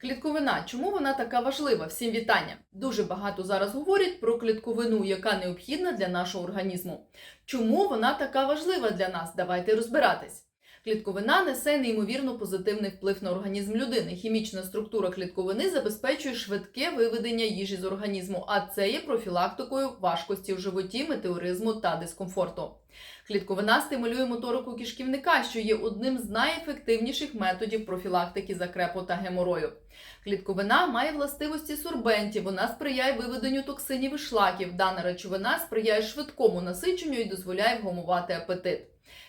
Клітковина, чому вона така важлива? Всім вітання! Дуже багато зараз говорять про клітковину, яка необхідна для нашого організму. Чому вона така важлива для нас? Давайте розбиратись. Клітковина несе неймовірно позитивний вплив на організм людини. Хімічна структура клітковини забезпечує швидке виведення їжі з організму, а це є профілактикою важкості в животі, метеоризму та дискомфорту. Клітковина стимулює моторику кишківника, що є одним з найефективніших методів профілактики закрепу та геморою. Клітковина має властивості сорбентів, вона сприяє виведенню токсинів і шлаків. Дана речовина сприяє швидкому насиченню і дозволяє вгамувати апетит.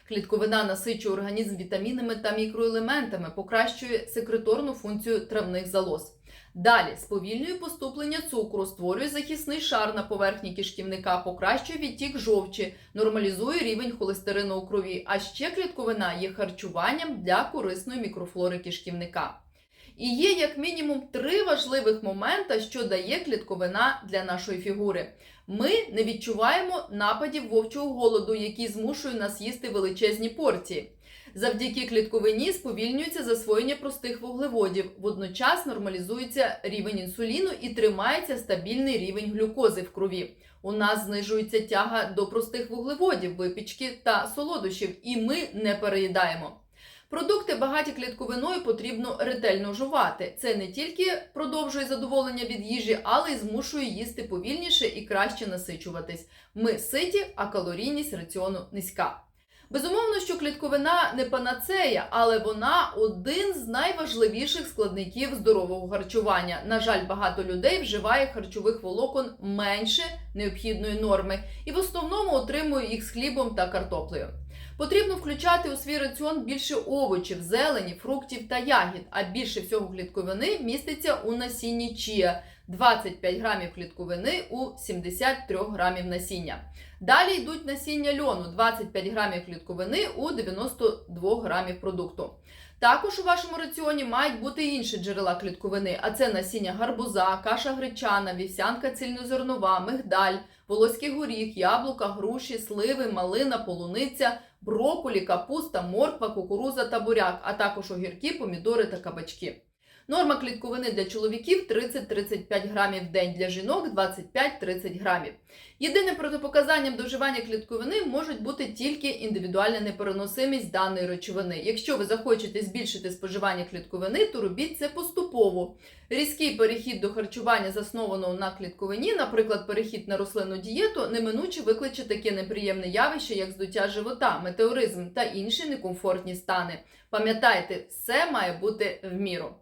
Клітковина насичує організм вітамінами та мікроелементами, покращує секреторну функцію травних залоз. Далі сповільнює поступлення цукру, створює захисний шар на поверхні кишківника, покращує відтік жовчі, нормалізує рівень холестерину у крові. А ще клітковина є харчуванням для корисної мікрофлори кишківника. І є як мінімум три важливих моменти, що дає клітковина для нашої фігури. Ми не відчуваємо нападів вовчого голоду, який змушує нас їсти величезні порції. Завдяки клітковині сповільнюється засвоєння простих вуглеводів, водночас нормалізується рівень інсуліну і тримається стабільний рівень глюкози в крові. У нас знижується тяга до простих вуглеводів, випічки та солодощів, і ми не переїдаємо. Продукти багаті клітковиною потрібно ретельно жувати. Це не тільки продовжує задоволення від їжі, але й змушує їсти повільніше і краще насичуватись. Ми ситі, а калорійність раціону низька. Безумовно, що клітковина не панацея, але вона один з найважливіших складників здорового харчування. На жаль, багато людей вживає харчових волокон менше необхідної норми і в основному отримує їх з хлібом та картоплею. Потрібно включати у свій раціон більше овочів, зелені, фруктів та ягід, а більше всього клітковини міститься у насінні чія 25 грамів клітковини у 73 грамів насіння. Далі йдуть насіння льону 25 грамів клітковини у 92 грамів продукту. Також у вашому раціоні мають бути інші джерела клітковини, а це насіння гарбуза, каша гречана, вівсянка цільнозернова, мигдаль, волоський горіх, яблука, груші, сливи, малина, полуниця, броколі, капуста, морква, кукуруза та буряк, а також огірки, помідори та кабачки. Норма клітковини для чоловіків 30-35 грамів в день, для жінок 25-30 грамів. Єдиним протипоказанням до вживання клітковини можуть бути тільки індивідуальна непереносимість даної речовини. Якщо ви захочете збільшити споживання клітковини, то робіть це поступово. Різкий перехід до харчування, заснованого на клітковині, наприклад, перехід на рослинну дієту, неминуче викличе таке неприємне явище, як здуття живота, метеоризм та інші некомфортні стани. Пам'ятайте, все має бути в міру.